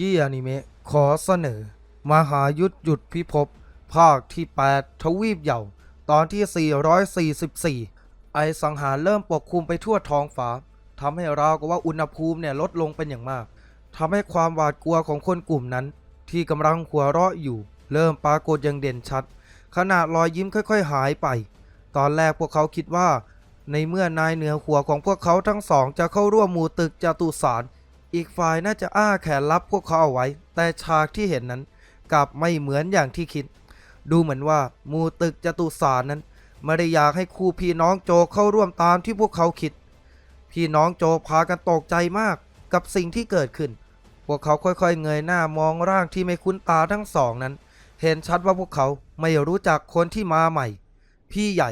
ยี้อนิเมะขอเสนอ มหายุทธหยุดพิภพภาคที่ 8 ทวีปเหย่า ตอนที่ 444 ไอสังหารเริ่มปกคลุมไปทั่วท้องฟ้าทำให้ราวกับว่าอุณหภูมิเนี่ยลดลงเป็นอย่างมากทำให้ความหวาดกลัวของคนกลุ่มนั้น ที่กำลังหัวเราะอยู่ เริ่มปรากฏอย่างเด่นชัด ขณะรอยยิ้มค่อยๆ หายไป ตอนแรกพวกเขาคิดว่า ในเมื่อนายเหนือหัวของพวกเขาทั้งสองจะเข้าร่วมหมู่ตึกจตุสาร อีกฝ่ายน่าจะอ้าแขนรับพวกเขาเอาไว้ แต่ฉากที่เห็นนั้น กลับไม่เหมือนอย่างที่คิด ดูเหมือนว่ามูตึกจตุสารนั้นไม่ได้อยากให้คู่พี่น้องโจเข้าร่วมตามที่พวกเขาคิด พี่น้องโจพากันตกใจมากกับสิ่งที่เกิดขึ้น พวกเขาค่อยๆเงยหน้ามองร่างที่ไม่คุ้นตาทั้งสองนั้น เห็นชัดว่าพวกเขาไม่รู้จักคนที่มาใหม่ พี่ใหญ่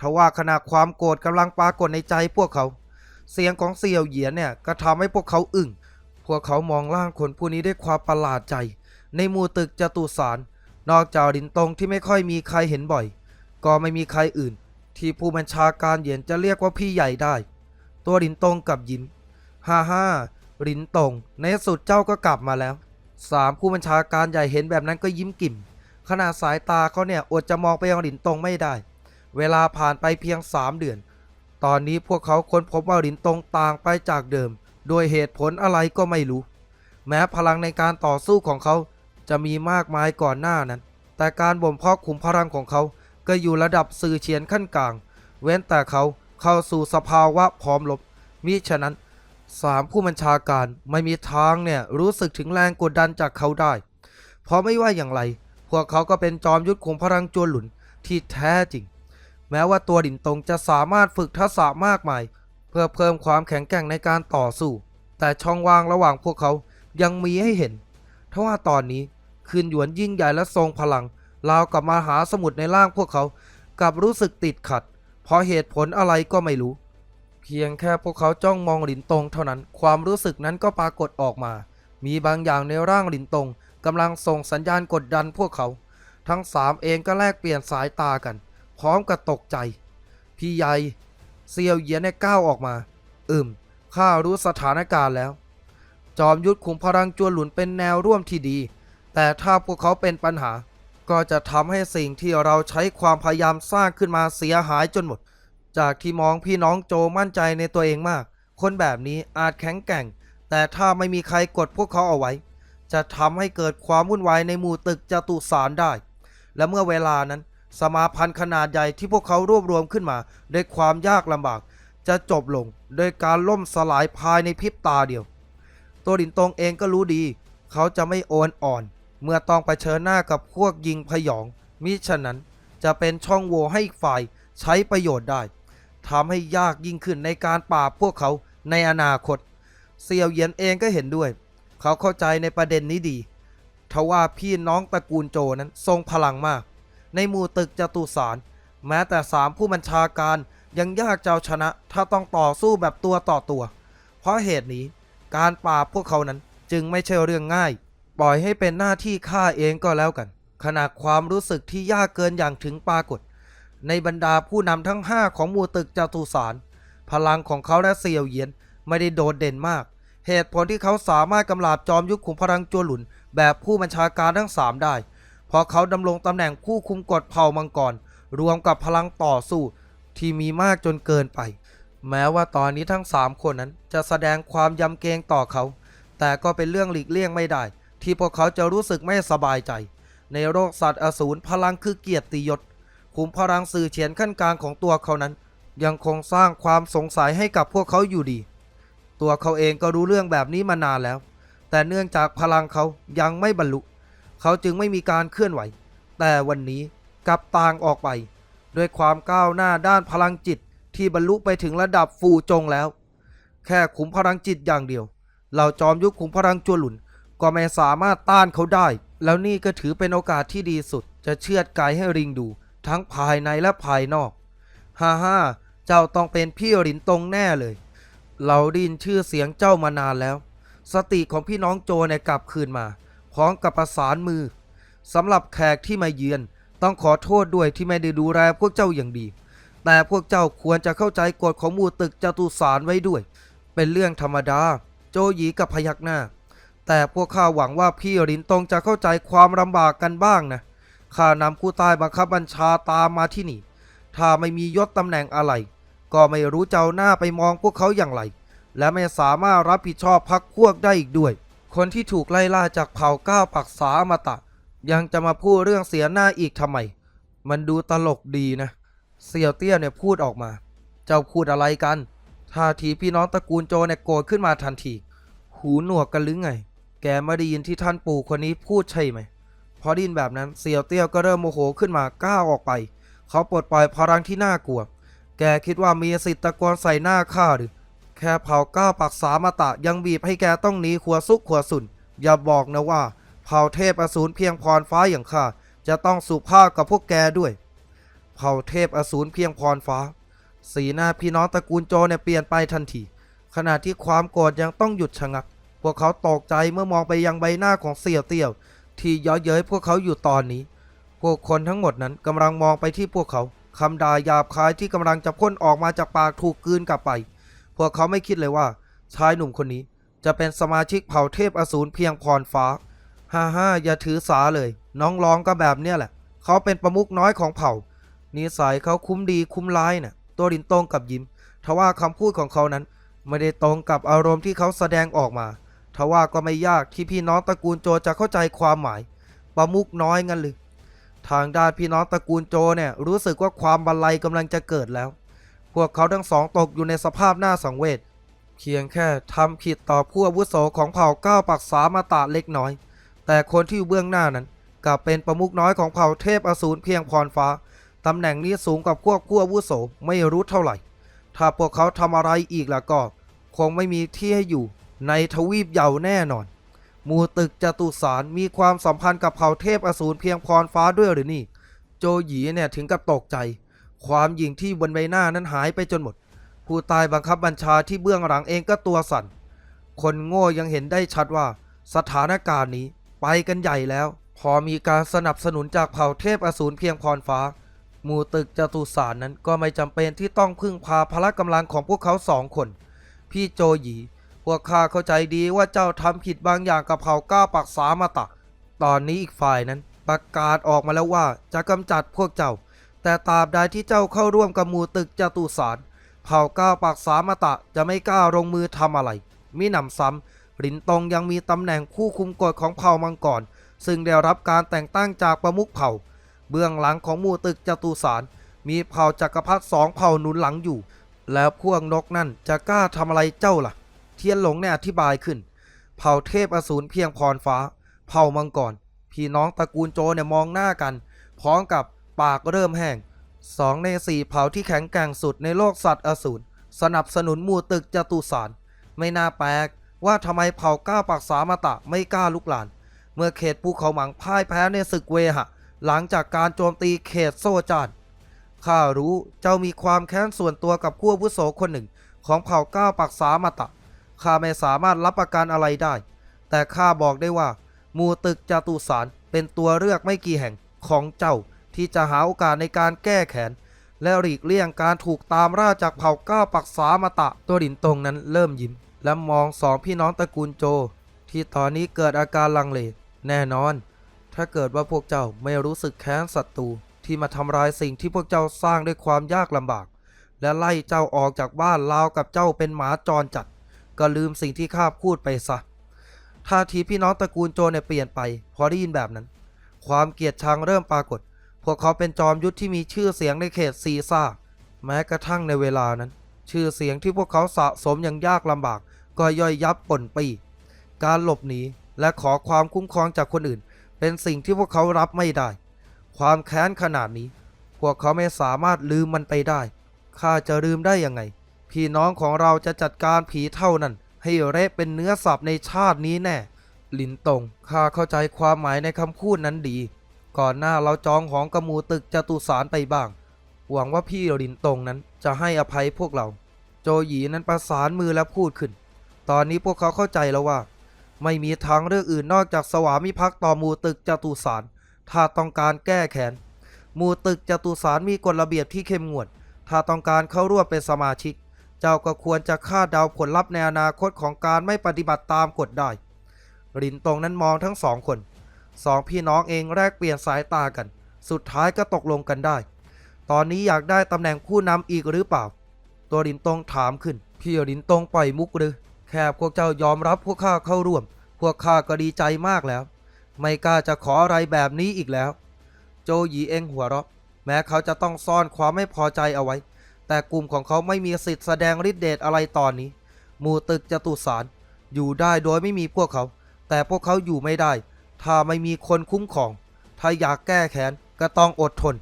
ทว่าขณะความโกรธกำลังปรากฏในใจพวกเขา เสียงของเสี่ยวเหยียนเนี่ยก็ทำให้พวกเขาอึ้ง พวกเขามองร่างคนผู้นี้ด้วยความประหลาดใจ ในหมู่ตึกจตุสาร นอกจากดินตรงที่ไม่ค่อยมีใครเห็นบ่อย ก็ไม่มีใครอื่น ที่ผู้บัญชาการเหยียนจะเรียกว่าพี่ใหญ่ได้ ตัวดินตรงกับยิ้มฮ่าฮ่าลินตรงในที่สุดเจ้าก็กลับมาแล้วสามผู้บัญชาการใหญ่เห็นแบบนั้นก็ยิ้มกิ่มขณะสายตาเขาเนี่ยอดจะมองไปยังลินตรงไม่ได้ เวลาผ่านไปเพียงสามเดือน ตอนนี้พวกเขาค้นพบว่าลินตรงต่างไปจากเดิม โดยเหตุผลอะไรก็ไม่รู้ แม้พลังในการต่อสู้ของเขาจะมีมากมายก่อนหน้านั้น แต่การบ่มเพาะขุมพลังของเขาก็อยู่ระดับสื่อเฉียนขั้นกลาง เว้นแต่เขาเข้าสู่สภาวะพร้อมรบมิฉะนั้นสามผู้บัญชาการไม่มีทางเนี่ยรู้สึกถึงแรงกดดันจากเขาได้ เพราะไม่ว่าอย่างไร พวกเขาก็เป็นจอมยุทธขุมพลังจวนหลุนที่แท้จริง แม้ว่าตัวดินตรงจะสามารถฝึกทักษะมากมาย เพื่อเพิ่มความแข็งแกร่งในการต่อสู้ แต่ช่องว่างระหว่างพวกเขายังมีให้เห็นทว่าตอนนี้คืนหยวนยิ่งใหญ่และทรงพลังราวกับมาหาสมุทรในร่างพวกเขากลับรู้สึกติดขัด เพราะเหตุผลอะไรก็ไม่รู้ เพียงแค่พวกเขาจ้องมองหลินตงเท่านั้น ความรู้สึกนั้นก็ปรากฏออกมา มีบางอย่างในร่างหลินตงกำลังส่งสัญญาณกดดันพวกเขา ทั้งสามเองก็แลกเปลี่ยนสายตากัน พร้อมกับตกใจ พี่ใหญ่เซียวเยียนในก้าวออกมา อืมข้ารู้สถานการณ์แล้ว จอมยุทธขุมพลังจวนหลุนเป็นแนวร่วมที่ดี แต่ถ้าพวกเขาเป็นปัญหา ก็จะทำให้สิ่งที่เราใช้ความพยายามสร้างขึ้นมาเสียหายจนหมด จากที่มองพี่น้องโจมั่นใจในตัวเองมาก คนแบบนี้อาจแข็งแกร่ง แต่ถ้าไม่มีใครกดพวกเขาเอาไว้ จะทำให้เกิดความวุ่นวายในหมู่ตึกจตุสารได้ และเมื่อเวลานั้น สมาพันธ์ขนาดใหญ่ที่พวกเขารวบรวมขึ้นมาด้วยความยากลำบาก จะจบลงโดยการล่มสลายภายในพริบตาเดียว ตัวดินตรงเองก็รู้ดี เขาจะไม่โอนอ่อน เมื่อต้องไปเชิญหน้ากับพวกยิงพยอง มิฉะนั้นจะเป็นช่องโหว่ให้อีกฝ่ายใช้ประโยชน์ได้ทำให้ยากยิ่งขึ้นในการปราบพวกเขาในอนาคต เซียวเหยียนเองก็เห็นด้วย เขาเข้าใจในประเด็นนี้ดีทว่าพี่น้องตระกูลโจนั้นทรงพลังมาก ในหมู่ตึกจตุสาร แม้แต่สามผู้บัญชาการยังยากจะเอาชนะถ้าต้องต่อสู้แบบตัวต่อตัว เพราะเหตุนี้ การปราบพวกเขานั้นจึงไม่ใช่เรื่องง่าย ปล่อยให้เป็นหน้าที่ข้าเองก็แล้วกัน ขณะความรู้สึกที่ยากเกินอย่างถึงปรากฏ ในบรรดาผู้นำทั้ง5ของหมู่ตึกจตุสาร พลังของเขาและเซียวเยียนไม่ได้โดดเด่นมาก เหตุผลที่เขาสามารถกำราบจอมยุทธขุมพลังจัวหลุน แบบผู้บัญชาการทั้ง3ได้ เพราะเขาดำรงตำแหน่งผู้คุมกฎเผ่ามังกร รวมกับพลังต่อสู้ที่มีมากจนเกินไป แม้ว่าตอนนี้ทั้ง 3 คนนั้นจะแสดงความยำเกรงต่อเขา แต่ก็เป็นเรื่องหลีกเลี่ยงไม่ได้ ที่พวกเขาจะรู้สึกไม่สบายใจ ในโลกสัตว์อสูรพลังคือเกียรติยศขุมพลังสื่อเฉียนขั้นกลางของตัวเขานั้น ยังคงสร้างความสงสัยให้กับพวกเขาอยู่ดี ตัวเขาเองก็รู้เรื่องแบบนี้มานานแล้ว แต่เนื่องจากพลังเขายังไม่บรรลุ เขาจึงไม่มีการเคลื่อนไหว แต่วันนี้กลับต่างออกไป ด้วยความก้าวหน้าด้านพลังจิตที่บรรลุไปถึงระดับฟูจงแล้ว แค่ขุมพลังจิตอย่างเดียว เราจอมยุคขุมพลังจัวหลุน ก็ไม่สามารถต้านเขาได้ แล้วนี่ก็ถือเป็นโอกาสที่ดีสุด จะเชือดไกายให้ริงดู ทั้งภายในและภายนอกฮ่าฮ่าเจ้าต้องเป็นพี่หลินตรงแน่เลย เราดินชื่อเสียงเจ้ามานานแล้ว สติของพี่น้องโจเนี่ยกลับคืนมา พร้อมกับประสานมือสำหรับแขกที่มาเยือน ต้องขอโทษด้วยที่ไม่ได้ดูแลพวกเจ้าอย่างดี แต่พวกเจ้าควรจะเข้าใจกฎของหมู่ตึกจตุสารไว้ด้วย เป็นเรื่องธรรมดา โจหยีกับพยักหน้า แต่พวกข้าหวังว่าพี่หลินตงจะเข้าใจความลำบากกันบ้างนะข้านำผู้ใต้บังคับบัญชาตามมาที่นี่ ถ้าไม่มียศตำแหน่งอะไร ก็ไม่รู้จะเอาหน้าไปมองพวกเขาอย่างไร และไม่สามารถรับผิดชอบพักพวกได้อีกด้วย คนที่ถูกไล่ล่าจากเผ่าก้าวปักษาอมตะ ยังจะมาพูดเรื่องเสียหน้าอีกทำไม มันดูตลกดีนะ เสี่ยวเตี้ยเนี่ยพูดออกมา เจ้าพูดอะไรกันท่าทีพี่น้องตระกูลโจเนี่ยโกรธขึ้นมาทันที หูหนวกกันหรือไง แกไม่ได้ยินที่ท่านปู่คนนี้พูดใช่ไหม พอไดยินแบบนั้นเสี่ยวเตี้ยก็เริ่มโมโหขึ้นมาก้าวออกไป เขาปลดปล่อยพลังที่น่ากลัว แกคิดว่ามีสิทธิ์ตะโกนใส่หน้าข้าหรือ แค่เผ่าก้าปักษามาตะยังบีบให้แกต้องหนีขัวซุกขัวสุน อย่าบอกนะว่า เผ่าเทพอสูรเพียงพรฟ้าอย่างข้าจะต้องสุภาพกับพวกแกด้วย เผ่าเทพอสูรเพียงพรฟ้า สีหน้าพี่น้องตระกูลโจเนี่ยเปลี่ยนไปทันที ขณะที่ความโกรธยังต้องหยุดชะงัก พวกเขาตกใจเมื่อมองไปยังใบหน้าของเสี่ยวเตี้ยว ที่ย้อเย้ยพวกเขาอยู่ตอนนี้ พวกคนทั้งหมดนั้นกำลังมองไปที่พวกเขาคำด่าหยาบคายที่กำลังจะพ่นออกมาจากปากถูกกลืนกลับไป วกเขาไม่คิดเลยว่า ชายหนุ่มคนนี้ จะเป็นสมาชิกเผ่าเทพอสูรเพียงพรฟ้าฮ่าฮ่าอย่าถือสาเลย น้องร้องก็แบบเนี้ยแหละ เขาเป็นประมุขน้อยของเผ่า นิสัยเขาคุ้มดีคุ้มร้ายน่ะ ตัวดินตรงกับยิ้ม ทว่าคำพูดของเขานั้น ไม่ได้ตรงกับอารมณ์ที่เขาแสดงออกมาทว่าก็ไม่ยากที่พี่น้องตระกูลโจจะเข้าใจความหมาย ประมุขน้อยงั้นหรือทางด้านพี่น้องตระกูลโจเนี่ยรู้สึกว่าความบันไลกำลังจะเกิดแล้ว พวกเขาทั้งสองตกอยู่ในสภาพหน้าสังเวชเพียงแค่ทำผิดต่อผู้อาวุโสของเผ่าก้าวปักษามาตาเล็กน้อย แต่คนที่อยู่เบื้องหน้านั้นกลับเป็นประมุขน้อยของเผ่าเทพอสูรเพียงพรฟ้าตำแหน่งนี้สูงกว่าพวกผู้อาวุโสไม่รู้เท่าไหร่ ถ้าพวกเขาทำอะไรอีกล่ะก็ คงไม่มีที่ให้อยู่ในทวีปเหยาแน่นอน หมู่ตึกจตุสารมีความสัมพันธ์กับเผ่าเทพอสูรเพียงพรฟ้าด้วยหรือนี่ โจหยีเนี่ยถึงกับตกใจ ความหยิ่งที่บนใบหน้านั้นหายไปจนหมด ผู้ตายบังคับบัญชาที่เบื้องหลังเองก็ตัวสั่น คนโง่ยังเห็นได้ชัดว่าสถานการณ์นี้ไปกันใหญ่แล้ว พอมีการสนับสนุนจากเผ่าเทพอสูรเพียงพรฟ้า หมู่ตึกจตุสารนั้นก็ไม่จำเป็นที่ต้องพึ่งพาพละกำลังของพวกเขาสองคน พี่โจหยีพวกข้าเข้าใจดีว่าเจ้าทำผิดบางอย่างกับเผ่าก้าปักษามาตะ ตอนนี้อีกฝ่ายนั้นประกาศออกมาแล้วว่าจะกำจัดพวกเจ้า แต่ตราบใดที่เจ้าเข้าร่วมกับหมู่ตึกจตุสารเผ่าก้าวปักษามตะจะไม่กล้าลงมือทำอะไร มิหนำซ้ำหลินตงยังมีตำแหน่งผู้คุมกฎของเผ่ามังกร ซึ่งได้รับการแต่งตั้งจากประมุขเผ่า เบื้องหลังของหมู่ตึกจตุสาร มีเผ่าจักรพรรดิสองเผ่าหนุนหลังอยู่ แล้วพวกนกนั่นจะกล้าทำอะไรเจ้าล่ะ เทียนหลงเนี่ยอธิบายขึ้น เผ่าเทพอสูรเพียงพรฟ้า เผ่ามังกร พี่น้องตระกูลโจเนี่ยมองหน้ากัน พร้อมกับ ปากเริ่มแห้งสองในสี่เผ่าที่แข็งแกร่งสุดในโลกสัตว์อสูรสนับสนุนมูตึกจตุสาร ไม่น่าแปลกว่าทำไมเผ่าก้าปักษามาตะไม่กล้าลุกลาน เมื่อเขตภูเขาหมังพ่ายแพ้ในศึกเวหะ หลังจากการโจมตีเขตโซจานข้ารู้เจ้ามีความแค้นส่วนตัวกับผู้อาวุโสคนหนึ่ง ของเผ่าก้าปักษามาตะข้าไม่สามารถรับประกันอะไรได้ แต่ข้าบอกได้ว่า มูตึกจตุสารเป็นตัวเลือกไม่กี่แห่งของเจ้า ที่จะหาโอกาสในการแก้แค้นและหลีกเลี่ยงการถูกตามล่าจากเผ่าก้าปักษามาตะตัวดินตรงนั้นเริ่มยิ้มและมองสองพี่น้องตระกูลโจ ที่ตอนนี้เกิดอาการลังเลแน่นอน ถ้าเกิดว่าพวกเจ้าไม่รู้สึกแค้นศัตรูที่มาทำลายสิ่งที่พวกเจ้าสร้างด้วยความยากลำบาก และไล่เจ้าออกจากบ้านราวกับเจ้าเป็นหมาจรจัด ก็ลืมสิ่งที่ข้าพูดไปซะท่าทีพี่น้องตระกูลโจเนี่ยเปลี่ยนไป พอได้ยินแบบนั้น ความเกลียดชังเริ่มปรากฏ พวกเขาเป็นจอมยุทธที่มีชื่อเสียงในเขตซีซ่า แม้กระทั่งในเวลานั้น ชื่อเสียงที่พวกเขาสะสมอย่างยากลำบาก ก็ย่อยยับป่นปี การหลบหนีและขอความคุ้มครองจากคนอื่น เป็นสิ่งที่พวกเขารับไม่ได้ ความแค้นขนาดนี้ พวกเขาไม่สามารถลืมมันไปได้ข้าจะลืมได้ยังไง พี่น้องของเราจะจัดการผีเท่านั้น ให้เละเป็นเนื้อสับในชาตินี้แน่ ลินตงข้าเข้าใจความหมายในคำพูดนั้นดี ก่อนหน้าเราจองของกระมูตึกจตุสารไปบ้าง หวังว่าพี่ลินตงนั้นจะให้อภัยพวกเรา โจหยีนั้นประสานมือและพูดขึ้น ตอนนี้พวกเขาเข้าใจแล้วว่า ไม่มีทางเลือกอื่นนอกจากสวามิภักดิ์ต่อมูตึกจตุสาร ถ้าต้องการแก้แค้นมูตึกจตุสารมีกฎระเบียบที่เข้มงวด ถ้าต้องการเข้าร่วมเป็นสมาชิก เจ้าก็ควรจะคาดเดาผลลัพธ์ในอนาคตของการไม่ปฏิบัติตามกฎได้หลินตงนั้นมองทั้งสองคน สองพี่น้องเองแลกเปลี่ยนสายตากัน สุดท้ายก็ตกลงกันได้ ตอนนี้อยากได้ตำแหน่งผู้นำอีกหรือเปล่า ตัวลินตงถามขึ้น พี่ลินตงปล่อยมุกหรือ แค่พวกเจ้ายอมรับพวกข้าเข้าร่วม พวกข้าก็ดีใจมากแล้ว ไม่กล้าจะขออะไรแบบนี้อีกแล้ว โจหยีเองหัวเราะ แม้เขาจะต้องซ่อนความไม่พอใจเอาไว้ แต่กลุ่มของเขาไม่มีสิทธิ์แสดงฤทธิ์เดชอะไรตอนนี้ หมู่ตึกจตุสารอยู่ได้โดยไม่มีพวกเขา แต่พวกเขาอยู่ไม่ได้ ถ้าไม่มีคนคุ้มครอง ถ้าอยากแก้แค้นก็ต้องอดทน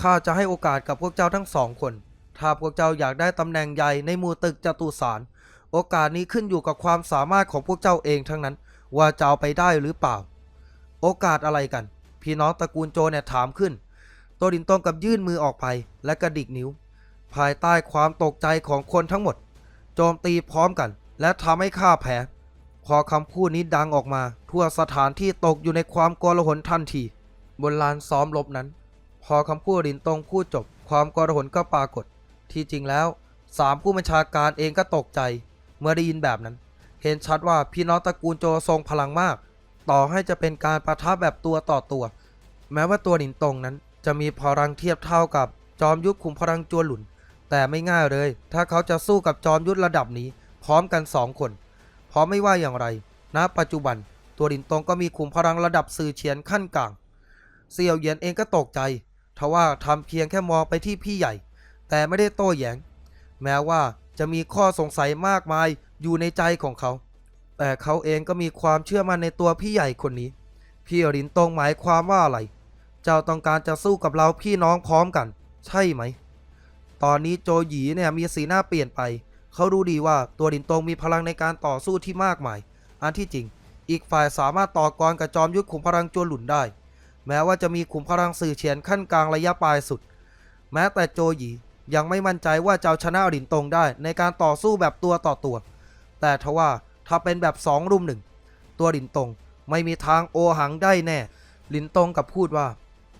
ข้าจะให้โอกาสกับพวกเจ้าทั้งสองคน ถ้าพวกเจ้าอยากได้ตำแหน่งใหญ่ในมูตึกจตุสาร โอกาสนี้ขึ้นอยู่กับความสามารถของพวกเจ้าเองทั้งนั้น ว่าจะเอาไปได้หรือเปล่า โอกาสอะไรกัน พี่น้องตระกูลโจเนี่ยถามขึ้น โตดินต้งกับยื่นมือออกไปและกระดิกนิ้ว ภายใต้ความตกใจของคนทั้งหมด โจมตีพร้อมกัน และทำให้ข้าแพ้ พอคำพูดนี้ดังออกมา ทั่วสถานที่ตกอยู่ในความโกลาหลทันที บนลานซ้อมรบนั้น พอคำพูดดินตงพูดจบ ความโกลาหลก็ปรากฏ ที่จริงแล้วสามผู้บัญชาการเองก็ตกใจ เมื่อได้ยินแบบนั้น เห็นชัดว่าพี่น้องตระกูลโจทรงพลังมาก ต่อให้จะเป็นการประทับแบบตัวต่อตัว แม้ว่าตัวหนินตงนั้น จะมีพลังเทียบเท่ากับจอมยุทธขุมพลังจวนหลุน แต่ไม่ง่ายเลย ถ้าเขาจะสู้กับจอมยุทธระดับนี้ พร้อมกันสองคน เพราะไม่ว่าอย่างไรณปัจจุบันตัวหลินตงก็มีขุมพลังระดับสื่อเฉียนขั้นกลางเสี่ยวเหยียนเองก็ตกใจทว่าทำเพียงแค่มองไปที่พี่ใหญ่ แต่ไม่ได้โต้แย้ง แม้ว่าจะมีข้อสงสัยมากมายอยู่ในใจของเขา แต่เขาเองก็มีความเชื่อมั่นในตัวพี่ใหญ่คนนี้ พี่หลินตงหมายความว่าอะไร เจ้าต้องการจะสู้กับเราพี่น้องพร้อมกัน ใช่ไหม ตอนนี้โจหยีเนี่ยมีสีหน้าเปลี่ยนไป เขารู้ดีว่าตัวหลินตรงมีพลังในการต่อสู้ที่มากมาย อันที่จริง อีกฝ่ายสามารถต่อกรกับจอมยุทธขุมพลังจวนหลุนได้ แม้ว่าจะมีขุมพลังสื่อเฉียนขั้นกลางระยะปลายสุด แม้แต่โจหยียังไม่มั่นใจว่าจะชนะหลินตรงได้ในการต่อสู้แบบตัวต่อตัว แต่ทว่าถ้าเป็นแบบสองรุมหนึ่งตัวหลินตรงไม่มีทางโอหังได้แน่ ลินตรงกับพูดว่า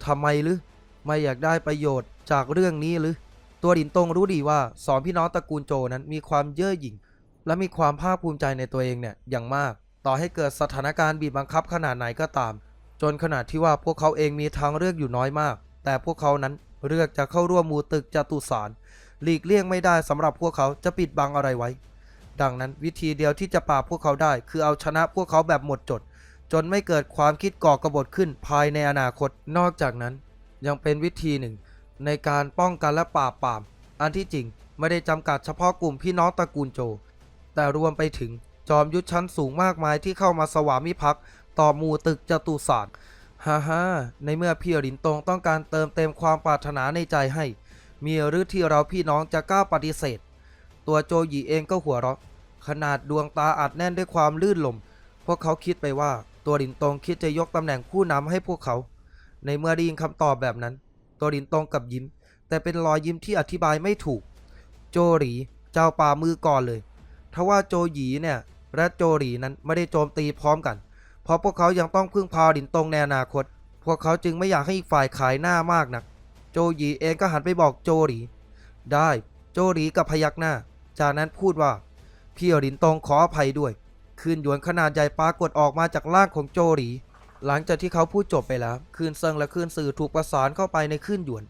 ทำไมหรือไม่อยากได้ประโยชน์จากเรื่องนี้หรือ ตัวหลินตงรู้ดีว่าสองพี่น้องตระกูลโจนั้นมีความเย่อหยิ่ง และมีความภาคภูมิใจในตัวเองเนี่ยอย่างมาก ต่อให้เกิดสถานการณ์บีบบังคับขนาดไหนก็ตาม จนขนาดที่ว่าพวกเขาเองมีทางเลือกอยู่น้อยมาก แต่พวกเขานั้นเลือกจะเข้าร่วมมูตึกจตุสารหลีกเลี่ยงไม่ได้สำหรับพวกเขาจะปิดบังอะไรไว้ ดังนั้นวิธีเดียวที่จะปราบพวกเขาได้ คือเอาชนะพวกเขาแบบหมดจด จนไม่เกิดความคิดก่อกบฏขึ้นภายในอนาคตนอกจากนั้น ยังเป็นวิธีหนึ่ง ในการป้องกันและปราบปราม อันที่จริงไม่ได้จำกัดเฉพาะกลุ่มพี่น้องตระกูลโจ แต่รวมไปถึงจอมยุทธชั้นสูงมากมายที่เข้ามาสวามิภักดิ์ต่อหมู่ตึกจตุศาสตร์ฮ่าฮ่าในเมื่อพี่หลินตงต้องการเติมเต็มความปรารถนาในใจให้ มีหรือที่เราพี่น้องจะกล้าปฏิเสธ ตัวโจหยีเองก็หัวเราะ ขนาดดวงตาอัดแน่นด้วยความลื่นลม พวกเขาคิดไปว่าตัวหลินตงคิดจะยกตำแหน่งผู้นำให้พวกเขา ในเมื่อได้ยินคำตอบแบบนั้น ตัวดินตรงกับยิ้ม แต่เป็นรอยยิ้มที่อธิบายไม่ถูก โจหลีเจ้าป่ามือก่อนเลยทว่าโจหยีเนี่ยและโจหลีนั้นไม่ได้โจมตีพร้อมกัน เพราะพวกเขายังต้องพึ่งพาหลินตรงในอนาคต พวกเขาจึงไม่อยากให้อีกฝ่ายขายหน้ามากนัก โจหยีเองก็หันไปบอกโจหลีได้โจหลีกับพยักหน้า จากนั้นพูดว่า พี่หลินตรงขออภัยด้วย คืนหยวนขนาดใหญ่ปรากฏออกมาจากร่างของโจหลี หลังจากที่เขาพูดจบไปแล้วคืนเซิงและคืนสื่อถูกประสานเข้าไปในคืนหยวน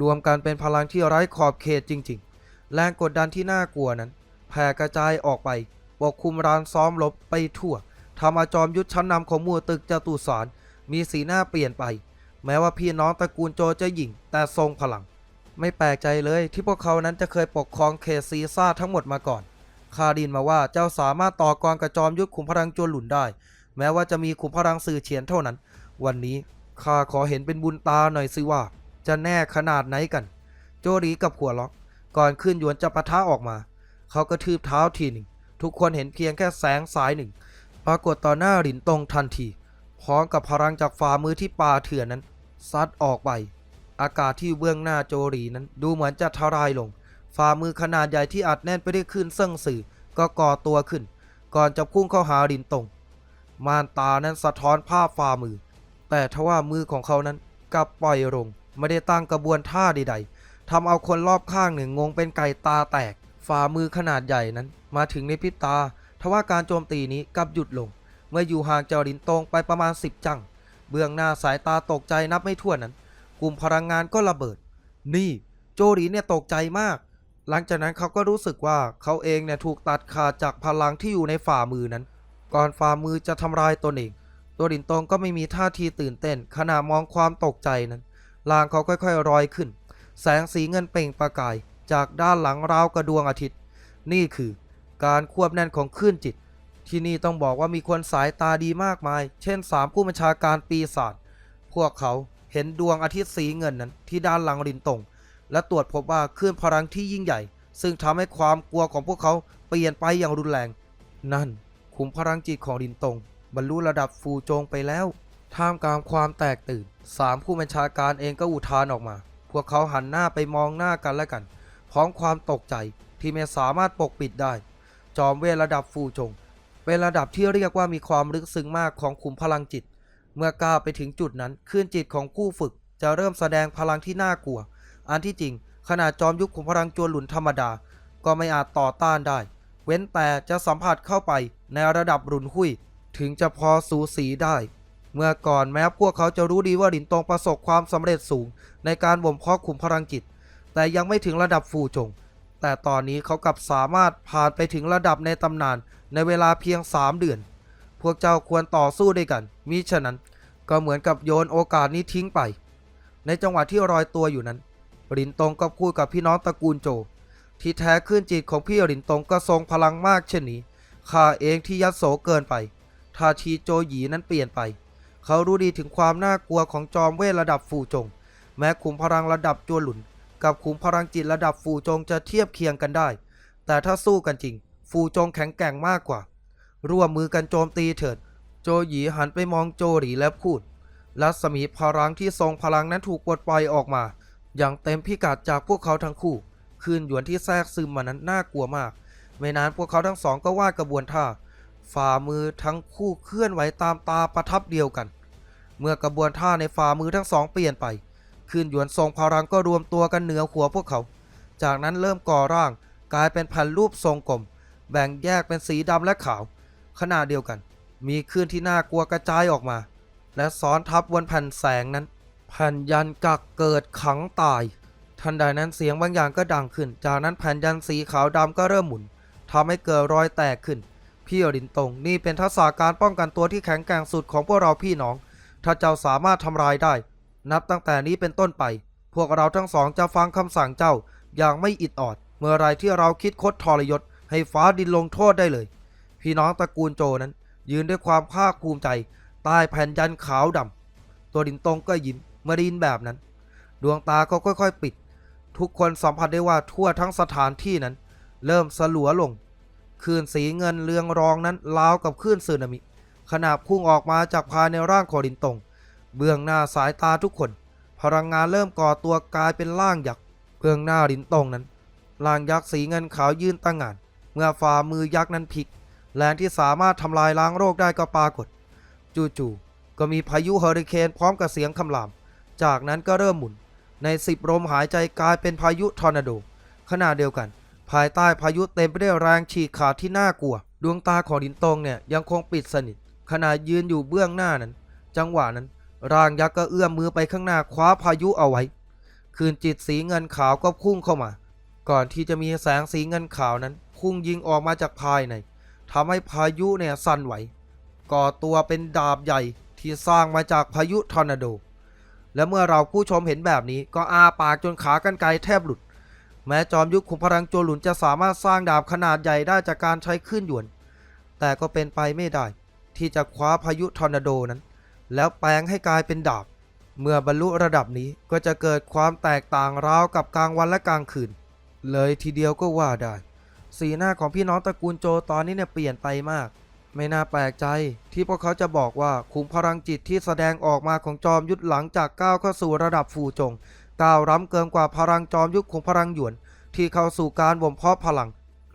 รวมกันเป็นพลังที่ไร้ขอบเขตจริง ๆ แรงกดดันที่น่ากลัวนั้น แผ่กระจายออกไปปกคลุมรานซ้อมรบไปทั่วทำอาจอมยุทธชั้นนำของมู่ตึกจตุสารมีสีหน้าเปลี่ยนไป แม้ว่าพี่น้องตระกูลโจจะหยิ่ง แต่ทรงพลัง ไม่แปลกใจเลยที่พวกเขานั้นจะเคยปกครองเขตซีซ่าทั้งหมดมาก่อนคาดินมาว่าเจ้าสามารถต่อกรกับจอมยุทธขุมพลังจวนหลุนได้ แม้ว่าจะมีขุมพลังสื่อเฉียนเท่านั้น วันนี้ข้าขอเห็นเป็นบุญตาหน่อยสิว่า จะแน่ขนาดไหนกัน โจรีกับหัวล็อก ก่อนขึ้นหยวนจะปะทะออกมา เขาก็ทืบเท้าทีหนึ่ง ทุกคนเห็นเพียงแค่แสงสายหนึ่ง ปรากฏต่อหน้าหลินตรงทันที พร้อมกับพลังจากฝ่ามือที่ปาเถื่อนนั้น ซัดออกไป อากาศที่เบื้องหน้าโจรีนั้น ดูเหมือนจะทลายลง ฝ่ามือขนาดใหญ่ที่อัดแน่นไปด้วยคลื่นเซิ่งสื่อก็ก่อตัวขึ้น ก่อนจะพุ่งเข้าหาหลินตรง ม่านตานั้นสะท้อนภาพฝ่ามือ แต่ทว่ามือของเขานั้นกลับปล่อยลง ไม่ได้ตั้งกระบวนท่าใดๆทำเอาคนรอบข้างหนึ่งงงเป็นไก่ตาแตก ฝ่ามือขนาดใหญ่นั้น มาถึงในพิบตา ทว่าการโจมตีนี้กลับหยุดลง เมื่ออยู่ห่างจากลินตรงไปประมาณ10จัง เบื้องหน้าสายตาตกใจนับไม่ถ้วนนั้น กลุ่มพลังงานก็ระเบิด นี่โจหลีเนี่ยตกใจมาก หลังจากนั้นเขาก็รู้สึกว่าเขาเองเนี่ยถูกตัดขาดจากพลังที่อยู่ในฝ่ามือนั้น ก่อนฝ่ามือจะทำลายตนเองตัวหลินตงก็ไม่มีท่าทีตื่นเต้น ขณะมองความตกใจนั้นลางเขาค่อยๆลอยขึ้น แสงสีเงินเปล่งประกาย จากด้านหลังราวกระดวงอาทิตย์ นี่คือ การควบแน่นของคลื่นจิต ที่นี่ต้องบอกว่ามีคนสายตาดีมากมาย เช่นสามผู้บัญชาการปีศาจพวกเขาเห็นดวงอาทิตย์สีเงินนั้นที่ด้านหลังรินตงและตรวจพบว่าคลื่นพลังที่ยิ่งใหญ่ ซึ่งทำให้ความกลัวของพวกเขาเปลี่ยนไปอย่างรุนแรง นั่น ขุมพลังจิตของรินตงบรรลุระดับฟูโจงไปแล้ว ท่ามกลางความแตกตื่นสามผู้บัญชาการเองก็อุทานออกมา พวกเขาหันหน้าไปมองหน้ากันและกัน พร้อมความตกใจที่ไม่สามารถปกปิดได้ จอมเวทระดับฟูจง เป็นระดับที่เรียกว่ามีความลึกซึ้งมากของขุมพลังจิต เมื่อก้าวไปถึงจุดนั้นคลื่นจิตของผู้ฝึก จะเริ่มแสดงพลังที่น่ากลัว อันที่จริงขนาดจอมยุคขุมพลังจวนหลุนธรรมดา ก็ไม่อาจต่อต้านได้ เว้นแต่จะสัมผัสเข้าไปในระดับรุนหุยถึงจะพอสูสีได้ เมื่อก่อนแม้พวกเขาจะรู้ดีว่าหลินตงประสบความสำเร็จสูง ในการบ่มเพาะขุมพลังจิต แต่ยังไม่ถึงระดับฟูจง แต่ตอนนี้เขากลับสามารถผ่านไปถึงระดับในตำนานในเวลาเพียง 3 เดือน พวกเจ้าควรต่อสู้ด้วยกัน มิฉะนั้นก็เหมือนกับโยนโอกาสนี้ทิ้งไป ในจังหวะที่รอยตัวอยู่นั้นหลินตงก็พูดกับพี่น้องตระกูลโจ ที่แท้ขึ้นจิตของพี่หลินตงก็ทรงพลังมากเช่นนี้ข้าเองที่ยัดโสเกินไปท่าทีโจหยีนั้นเปลี่ยนไป เขารู้ดีถึงความน่ากลัวของจอมเวทระดับฟูจง แม้ขุมพลังระดับจวนหลุน กับขุมพลังจิตระดับฟูจงจะเทียบเคียงกันได้ แต่ถ้าสู้กันจริง ฟูจงแข็งแกร่งมากกว่า ร่วมมือกันโจมตีเถิด โจหยีหันไปมองโจหลีและพูด รัศมีพลังที่ทรงพลังนั้นถูกปลดปล่อยออกมา อย่างเต็มพิกัดจากพวกเขาทั้งคู่ คืนหยวนที่แทรกซึมมานั้นน่ากลัวมาก ไม่นานพวกเขาทั้งสองก็วาดกระบวนท่า ฝ่ามือทั้งคู่เคลื่อนไหวตามตาประทับเดียวกัน เมื่อกระบวนท่าในฝ่ามือทั้งสองเปลี่ยนไป คืนหยวนทรงพลังก็รวมตัวกันเหนือหัวพวกเขา จากนั้นเริ่มก่อร่างกลายเป็นแผ่นรูปทรงกลม แบ่งแยกเป็นสีดำและขาว ขณะเดียวกัน มีคลื่นที่น่ากลัวกระจายออกมา และซ้อนทับบนแผ่นแสงนั้น แผ่นยันกักเกิดขังตาย ทันใดนั้นเสียงบางอย่างก็ดังขึ้น จากนั้นแผ่นยันสีขาวดำก็เริ่มหมุนทำให้เกิดรอยแตกขึ้น พี่อรินตงนี่เป็นทักษะการป้องกันตัวที่แข็งแกร่งสุดของพวกเราพี่น้อง ถ้าเจ้าสามารถทำลายได้ นับตั้งแต่นี้เป็นต้นไป พวกเราทั้งสองจะฟังคำสั่งเจ้า อย่างไม่อิดออด เมื่อไรที่เราคิดคดทรยศ ให้ฟ้าดินลงโทษได้เลย พี่น้องตระกูลโจนั้น ยืนด้วยความภาคภูมิใจ ใต้แผ่นยันขาวดำตัวดินตงก็ยิ้มเมื่อได้ยินแบบนั้น ดวงตาก็ค่อยๆ ปิด ทุกคนสัมผัสได้ว่าทั่วทั้งสถานที่นั้น เริ่มสลัวลงคลื่นสีเงินเรืองรองนั้นราวกับคลื่นสึนามิขณะพุ่งออกมาจากภายในร่างของดินตง เบื้องหน้าสายตาทุกคน พลังงานเริ่มก่อตัวกลายเป็นร่างยักษ์เบื้องหน้าดินตงนั้นร่างยักษ์สีเงินขาวยืนตั้งงาน เมื่อฝ่ามือยักษ์นั้นพลิกแรงที่สามารถทำลายล้างโรคได้ก็ปรากฏ จู่ๆก็มีพายุเฮอริเคนพร้อมกับเสียงคำราม จากนั้นก็เริ่มหมุน ในสิบลมหายใจกลายเป็นพายุทอร์นาโดขณะเดียวกัน ภายใต้พายุเต็มไปด้วยแรงฉีกขาดที่น่ากลัว ดวงตาของดินตงเนี่ยยังคงปิดสนิทขณะยืนอยู่เบื้องหน้านั้น จังหวะนั้น ร่างยักษ์ก็เอื้อมมือไปข้างหน้าคว้าพายุเอาไว้ คืนจิตสีเงินขาวก็พุ่งเข้ามา ก่อนที่จะมีแสงสีเงินขาวนั้น พุ่งยิงออกมาจากภายในทำให้พายุเนี่ยสั่นไหวก่อตัวเป็นดาบใหญ่ที่สร้างมาจากพายุทอร์นาโด และเมื่อเราผู้ชมเห็นแบบนี้ก็อาปากจนขากันไกลแทบหลุด แม้จอมยุคขุมพลังโจหลุนจะสามารถสร้างดาบขนาดใหญ่ได้จากการใช้คลื่นหยวน แต่ก็เป็นไปไม่ได้ ที่จะคว้าพายุทอร์นาโดนั้น แล้วแปลงให้กลายเป็นดาบ เมื่อบรรลุระดับนี้ก็จะเกิดความแตกต่างราวกับกลางวันและกลางคืน เลยทีเดียวก็ว่าได้ สีหน้าของพี่น้องตระกูลโจตอนนี้เนี่ยเปลี่ยนไปมาก ไม่น่าแปลกใจ ที่พวกเขาจะบอกว่าขุมพลังจิตที่แสดงออกมาของจอมยุทธหลังจากก้าวเข้าสู่ระดับฟูจงก้าวร้ำเกินกว่าพลังจอมยุทธของพลังหยวน ที่เข้าสู่การบ่มเพาะพลัง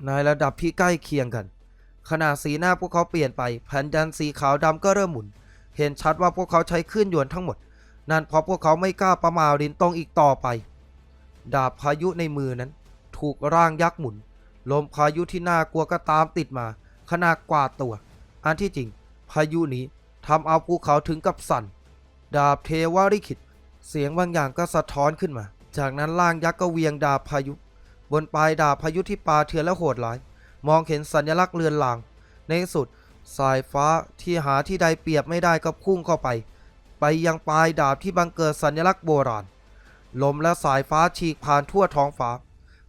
ในระดับที่ใกล้เคียงกัน ขณะสีหน้าพวกเขาเปลี่ยนไปแผ่นยันสีขาวดำก็เริ่มหมุน เห็นชัดว่าพวกเขาใช้คลื่นหยวนทั้งหมด นั่นเพราะพวกเขาไม่กล้าประมาทดินตรงอีกต่อไป ดาบพายุในมือนั้น ถูกร่างยักษ์หมุนลมพายุที่น่ากลัวก็ตามติดมาขนาดกว่าตัว อันที่จริง พายุนี้ทำเอาภูเขาถึงกับสั่น ดาบเทวาริขิต เสียงบางอย่างก็สะท้อนขึ้นมา จากนั้นล่างยักษ์ก็เวียงดาบพายุ บนปลายดาบพายุที่ปาเถื่อนและโหดร้าย มองเห็นสัญลักษณ์เลือนลาง ในที่สุด สายฟ้าที่หาที่ใดเปรียบไม่ได้ก็พุ่งเข้าไป ไปยังปลายดาบที่บังเกิดสัญลักษณ์โบราณ ลมและสายฟ้าฉีกผ่านทั่วท้องฟ้า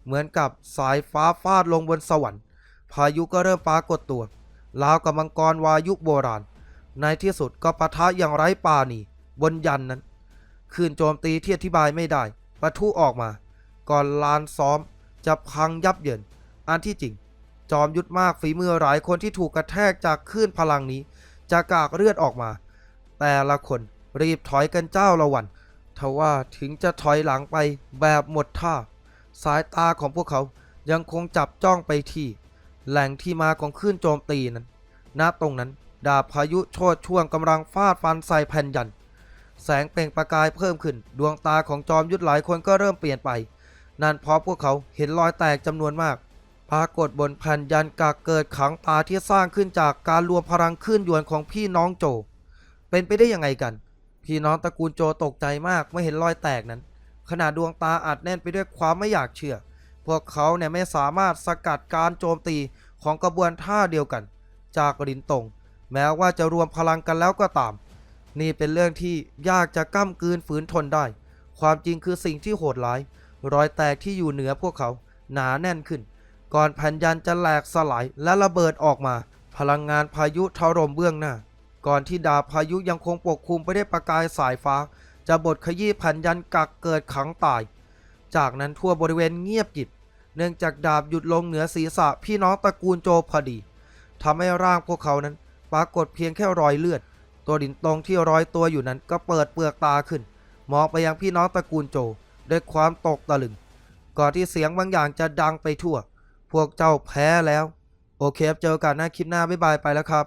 เหมือนกับสายฟ้าฟาดลงบนสวรรค์ พายุก็เริ่มปรากฏตัว ราวกับมังกรวายุโบราณ ในที่สุดก็ปะทะอย่างไร้ปาณีบนยันนั้น คืนโจมตีที่อธิบายไม่ได้ปะทุออกมา ก่อนลานซ้อมจะพังยับเยิน อันที่จริง จอมยุทธมากฝีมือหลายคนที่ถูกกระแทกจากคลื่นพลังนี้ จะกากเลือดออกมา แต่ละคนรีบถอยกันเจ้าละวันทว่าถึงจะถอยหลังไปแบบหมดท่า สายตาของพวกเขายังคงจับจ้องไปที่ แหล่งที่มาของคลื่นโจมตีนั้น ณ ตรงนั้น ดาบพายุโชดช่วงกำลังฟาดฟันใส่แผ่นยัน แสงเปล่งประกายเพิ่มขึ้น ดวงตาของจอมยุทธหลายคนก็เริ่มเปลี่ยนไป นั่นเพราะพวกเขาเห็นรอยแตกจำนวนมาก ปรากฏบนแผ่นยันกากเกิดขังตาที่สร้างขึ้นจากการรวมพลังขึ้นยวนของพี่น้องโจ เป็นไปได้ยังไงกัน พี่น้องตระกูลโจตกใจมากเมื่อเห็นรอยแตกนั้น ขณะดวงตาอัดแน่นไปด้วยความไม่อยากเชื่อ พวกเขาเนี่ยไม่สามารถสกัดการโจมตีของกระบวนท่าเดียวกัน จากลินตง แม้ว่าจะรวมพลังกันแล้วก็ตาม นี่เป็นเรื่องที่ยากจะก้ากลืนฝืนทนได้ ความจริงคือสิ่งที่โหดร้าย รอยแตกที่อยู่เหนือพวกเขา หนาแน่นขึ้น ก่อนแผ่นยันจะแหลกสลายและระเบิดออกมา พลังงานพายุถล่มเบื้องหน้า ก่อนที่ดาพายุยังคงปกคลุมไปด้วยประกายสายฟ้า จะบดขยี้แผ่นยันกักเกิดขังตาย จากนั้นทั่วบริเวณเงียบกิบ เนื่องจากดาบหยุดลงเหนือศีรษะพี่น้องตระกูลโจพอดีทำให้ร่างพวกเขานั้นปรากฏเพียงแค่รอยเลือด ตัวดินตรงที่รอยตัวอยู่นั้นก็เปิดเปลือกตาขึ้น มองไปยังพี่น้องตระกูลโจด้วยความตกตะลึง ก่อนที่เสียงบางอย่างจะดังไปทั่ว พวกเจ้าแพ้แล้ว โอเคเจอกันนะคลิปหน้าบ๊ายบายไปแล้วครับ